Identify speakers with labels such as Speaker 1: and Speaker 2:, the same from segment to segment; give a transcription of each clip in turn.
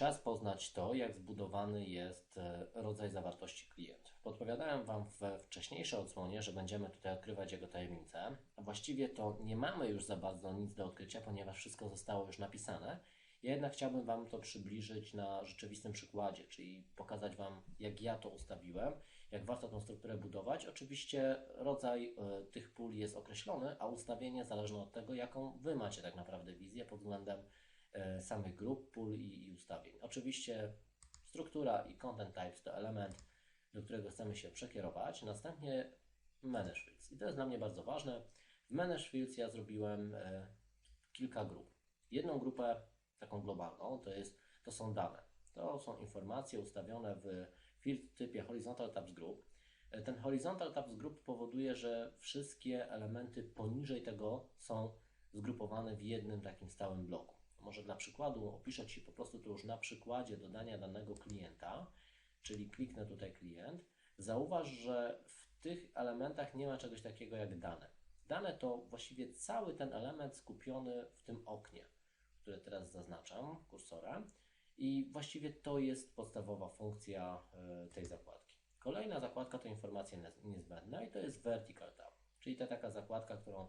Speaker 1: Czas poznać to, jak zbudowany jest e, rodzaj zawartości klient. Podpowiadałem Wam we wcześniejszej odsłonie, że będziemy tutaj odkrywać jego tajemnice, właściwie to nie mamy już za bardzo nic do odkrycia, ponieważ wszystko zostało już napisane. Ja jednak chciałbym Wam to przybliżyć na rzeczywistym przykładzie, czyli pokazać Wam, jak ja to ustawiłem, jak warto tą strukturę budować. Oczywiście rodzaj y, tych pól jest określony, a ustawienie zależne od tego, jaką Wy macie tak naprawdę wizję pod względem samych grup, pól i, i ustawień. Oczywiście struktura i content types to element, do którego chcemy się przekierować. Następnie manage fields. I to jest dla mnie bardzo ważne. W manage fields ja zrobiłem y, kilka grup. Jedną grupę taką globalną, to, jest, to są dane. To są informacje ustawione w field typie Horizontal Tabs Group. Ten Horizontal Tabs Group powoduje, że wszystkie elementy poniżej tego są zgrupowane w jednym takim stałym bloku. Może dla przykładu opiszę Ci po prostu to już na przykładzie dodania danego klienta, czyli kliknę tutaj klient. Zauważ, że w tych elementach nie ma czegoś takiego jak dane. Dane to właściwie cały ten element skupiony w tym oknie które teraz zaznaczam kursorem. I właściwie to jest podstawowa funkcja e, tej zakładki. Kolejna zakładka to informacje niezbędne i to jest Vertical Tab, czyli ta taka zakładka, którą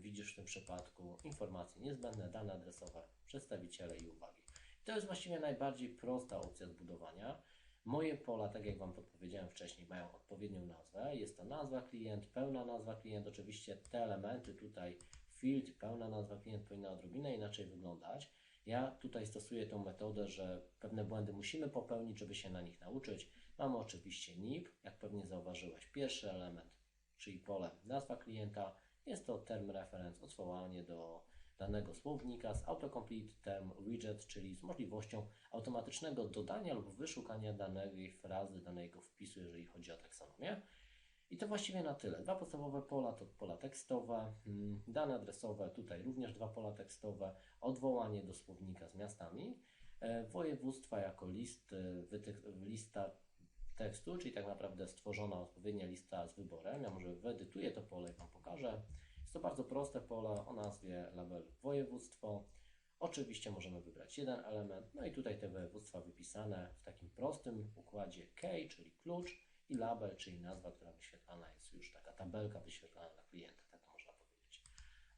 Speaker 1: widzisz w tym przypadku. Informacje niezbędne, dane adresowe, przedstawiciele i uwagi. I to jest właściwie najbardziej prosta opcja zbudowania. Moje pola, tak jak Wam podpowiedziałem wcześniej, mają odpowiednią nazwę. Jest to nazwa klient, pełna nazwa klient. Oczywiście te elementy tutaj field, pełna nazwa klient powinna odrobinę inaczej wyglądać. Ja tutaj stosuję tą metodę, że pewne błędy musimy popełnić, żeby się na nich nauczyć. Mamy oczywiście NIP, jak pewnie zauważyłeś. Pierwszy element, czyli pole nazwa klienta, jest to term reference, odwołanie do danego słownika z autocomplete term widget, czyli z możliwością automatycznego dodania lub wyszukania danej frazy, danego wpisu, jeżeli chodzi o taksonomię. I to właściwie na tyle. Dwa podstawowe pola to pola tekstowe, mm, dane adresowe, tutaj również dwa pola tekstowe, odwołanie do słownika z miastami, e, województwa jako list, lista tekstu, czyli tak naprawdę stworzona odpowiednia lista z wyborem. Ja może wyedytuję to pole i Wam pokażę. Jest to bardzo proste pole o nazwie label województwo. Oczywiście możemy wybrać jeden element, no i tutaj te województwa wypisane w takim prostym układzie key, czyli klucz i label, czyli nazwa, która wyświetlana jest już taka tabelka wyświetlana dla klienta, tak można powiedzieć.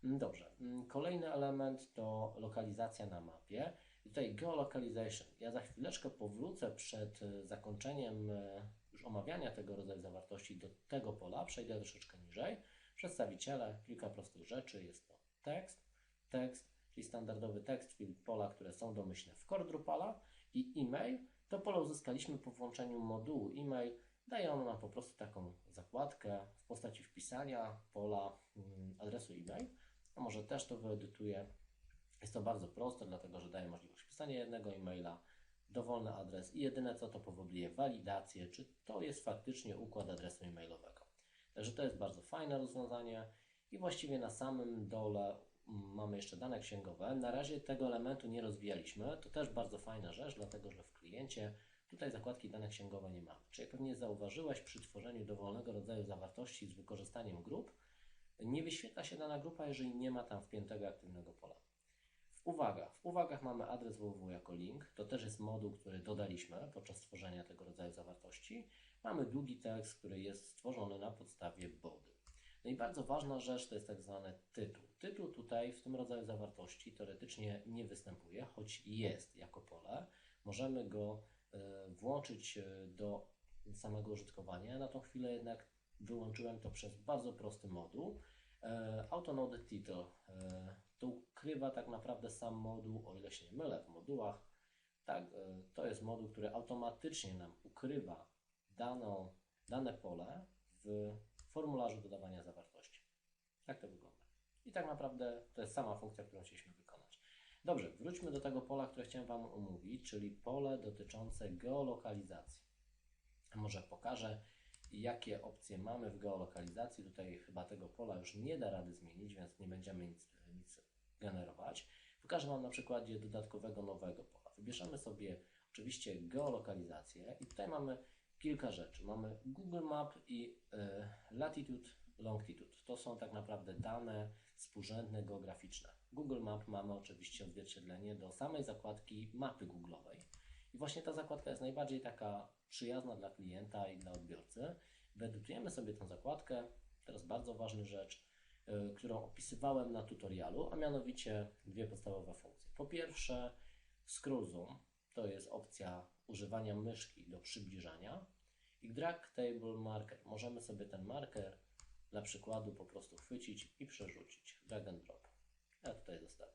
Speaker 1: Mm, dobrze, mm, kolejny element to lokalizacja na mapie. I tutaj geolocalization. Ja za chwileczkę powrócę przed e, zakończeniem e, już omawiania tego rodzaju zawartości do tego pola, przejdę troszeczkę niżej. Przedstawiciele, kilka prostych rzeczy. Jest to tekst, tekst, czyli standardowy tekst, field pola, które są domyślne w core Drupala i e-mail. To pole uzyskaliśmy po włączeniu modułu e-mail Daje ono nam po prostu taką zakładkę w postaci wpisania pola mm, adresu e-mail. A może też to wyedytuję. Jest to bardzo proste, dlatego że daje możliwość wpisania jednego e-maila, dowolny adres i jedyne co to powoduje walidację, czy to jest faktycznie układ adresu e-mailowego. Także to jest bardzo fajne rozwiązanie i właściwie na samym dole mm, mamy jeszcze dane księgowe. Na razie tego elementu nie rozwijaliśmy. To też bardzo fajna rzecz, dlatego że w kliencie Tutaj zakładki dane księgowe nie mamy. Czyli pewnie zauważyłeś przy tworzeniu dowolnego rodzaju zawartości z wykorzystaniem grup, nie wyświetla się dana grupa, jeżeli nie ma tam wpiętego aktywnego pola. W uwagach. W uwagach mamy adres www jako link. To też jest moduł, który dodaliśmy podczas tworzenia tego rodzaju zawartości. Mamy długi tekst, który jest stworzony na podstawie body. No i bardzo ważna rzecz to jest tak zwany tytuł. Tytuł tutaj w tym rodzaju zawartości teoretycznie nie występuje, choć jest jako pole. Możemy go E, włączyć e, do samego użytkowania. Na tą chwilę jednak wyłączyłem to przez bardzo prosty moduł. E, Autonode Title to ukrywa tak naprawdę sam moduł, o ile się nie mylę, w modułach. Tak, to jest moduł, który automatycznie nam ukrywa daną, dane pole w formularzu dodawania zawartości. Tak to wygląda. I tak naprawdę to jest sama funkcja, którą chcieliśmy wykonać. Dobrze, wróćmy do tego pola, które chciałem Wam omówić, czyli pole dotyczące geolokalizacji. Może pokażę, jakie opcje mamy w geolokalizacji. Tutaj chyba tego pola już nie da rady zmienić, więc nie będziemy nic, nic generować. Pokażę Wam na przykładzie dodatkowego nowego pola. Wybierzemy sobie oczywiście geolokalizację i tutaj mamy kilka rzeczy. Mamy Google Map i y, Latitude longitude. To są tak naprawdę dane współrzędne geograficzne. Google Map mamy oczywiście odzwierciedlenie do samej zakładki mapy Google'owej. I właśnie ta zakładka jest najbardziej taka przyjazna dla klienta i dla odbiorcy. Wyedytujemy sobie tę zakładkę. Teraz bardzo ważna rzecz, którą opisywałem na tutorialu, a mianowicie dwie podstawowe funkcje. Po pierwsze, scroll zoom to jest opcja używania myszki do przybliżania i drag table marker. Możemy sobie ten marker dla przykładu po prostu chwycić i przerzucić. Drag and drop. Ja tutaj zostawię.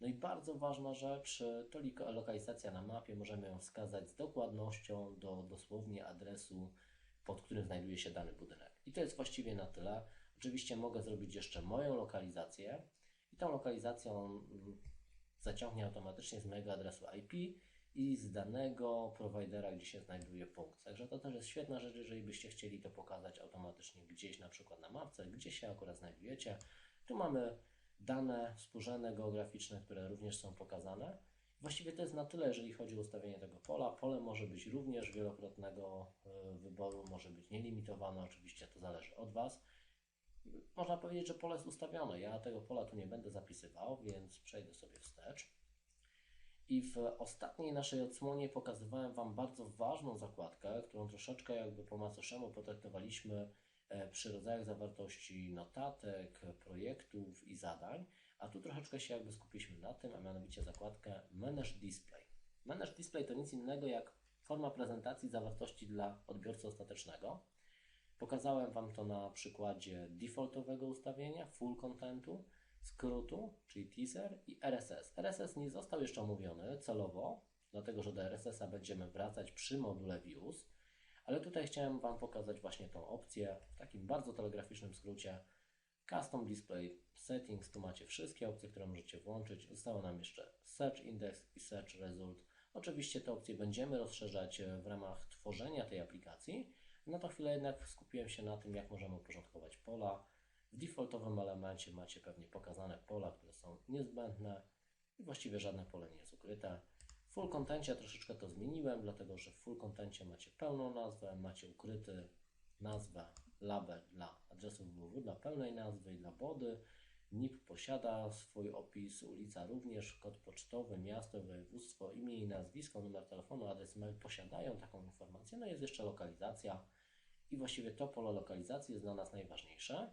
Speaker 1: No i bardzo ważna rzecz to lokalizacja na mapie. Możemy ją wskazać z dokładnością do dosłownie adresu, pod którym znajduje się dany budynek. I to jest właściwie na tyle. Oczywiście mogę zrobić jeszcze moją lokalizację i tą lokalizacją mm, zaciągnie automatycznie z mojego adresu IP i z danego prowajdera, gdzie się znajduje punkt. Także to też jest świetna rzecz, jeżeli byście chcieli to pokazać automatycznie gdzieś, na przykład na mapce, gdzie się akurat znajdujecie. Tu mamy dane współrzędne geograficzne, które również są pokazane. Właściwie to jest na tyle, jeżeli chodzi o ustawienie tego pola. Pole może być również wielokrotnego e, wyboru, może być nielimitowane, oczywiście to zależy od Was. Można powiedzieć, że pole jest ustawione. Ja tego pola tu nie będę zapisywał, więc przejdę sobie wstecz. I w ostatniej naszej odsłonie pokazywałem Wam bardzo ważną zakładkę, którą troszeczkę jakby po macoszemu potraktowaliśmy e, przy rodzajach zawartości notatek, projektów i zadań, a tu troszeczkę się jakby skupiliśmy na tym, a mianowicie zakładkę Manage Display. Manage Display to nic innego jak forma prezentacji zawartości dla odbiorcy ostatecznego. Pokazałem Wam to na przykładzie defaultowego ustawienia, full contentu, skrótu, czyli teaser i RSS. RSS nie został jeszcze omówiony celowo, dlatego że do RSS-a będziemy wracać przy module Views, ale tutaj chciałem Wam pokazać właśnie tą opcję w takim bardzo telegraficznym skrócie. Custom Display Settings, tu macie wszystkie opcje, które możecie włączyć. Zostało nam jeszcze Search Index i Search Result. Oczywiście te opcje będziemy rozszerzać w ramach tworzenia tej aplikacji. Na to chwilę jednak skupiłem się na tym, jak możemy uporządkować pola, w defaultowym elemencie macie pewnie pokazane pola, które są niezbędne i właściwie żadne pole nie jest ukryte. W full contencie troszeczkę to zmieniłem, dlatego że w full contencie macie pełną nazwę, macie ukryty nazwę, label dla adresu www, dla pełnej nazwy i dla body. NIP posiada swój opis, ulica również, kod pocztowy, miasto, województwo, imię i nazwisko, numer telefonu, adres mail posiadają taką informację. No jest jeszcze lokalizacja i właściwie to pole lokalizacji jest dla nas najważniejsze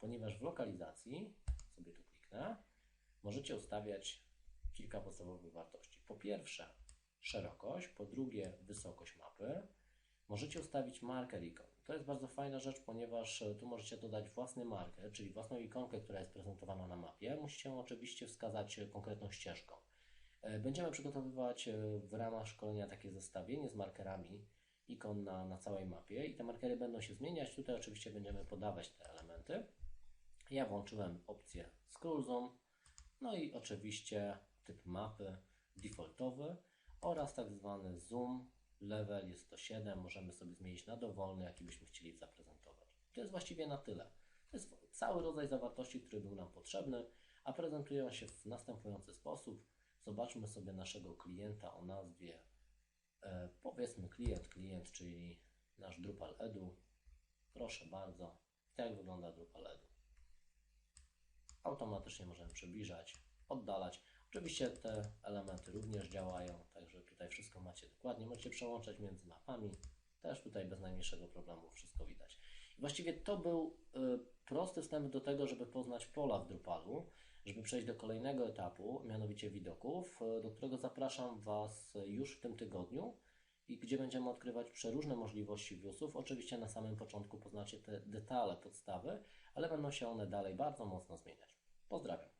Speaker 1: ponieważ w lokalizacji, sobie tu kliknę, możecie ustawiać kilka podstawowych wartości. Po pierwsze szerokość, po drugie wysokość mapy. Możecie ustawić marker ikon. To jest bardzo fajna rzecz, ponieważ tu możecie dodać własny marker, czyli własną ikonkę, która jest prezentowana na mapie. Musicie oczywiście wskazać konkretną ścieżką. E, będziemy przygotowywać e, w ramach szkolenia takie zestawienie z markerami ikon na, na całej mapie i te markery będą się zmieniać. Tutaj oczywiście będziemy podawać te elementy. Ja włączyłem opcję Scroll Zoom, no i oczywiście typ mapy defaultowy oraz tak zwany zoom level jest to 7, możemy sobie zmienić na dowolny, jaki byśmy chcieli zaprezentować. To jest właściwie na tyle. To jest cały rodzaj zawartości, który był nam potrzebny, a prezentują się w następujący sposób. Zobaczmy sobie naszego klienta o nazwie e, powiedzmy klient, klient, czyli nasz Drupal Edu. Proszę bardzo, tak wygląda Drupal Edu automatycznie możemy przybliżać, oddalać. Oczywiście te elementy również działają, także tutaj wszystko macie dokładnie. Możecie przełączać między mapami, też tutaj bez najmniejszego problemu wszystko widać. I właściwie to był y, prosty wstęp do tego, żeby poznać pola w Drupalu, żeby przejść do kolejnego etapu, mianowicie widoków, y, do którego zapraszam Was już w tym tygodniu i gdzie będziemy odkrywać przeróżne możliwości viewsów. Oczywiście na samym początku poznacie te detale, podstawy, ale będą się one dalej bardzo mocno zmieniać. Pozdrawiam.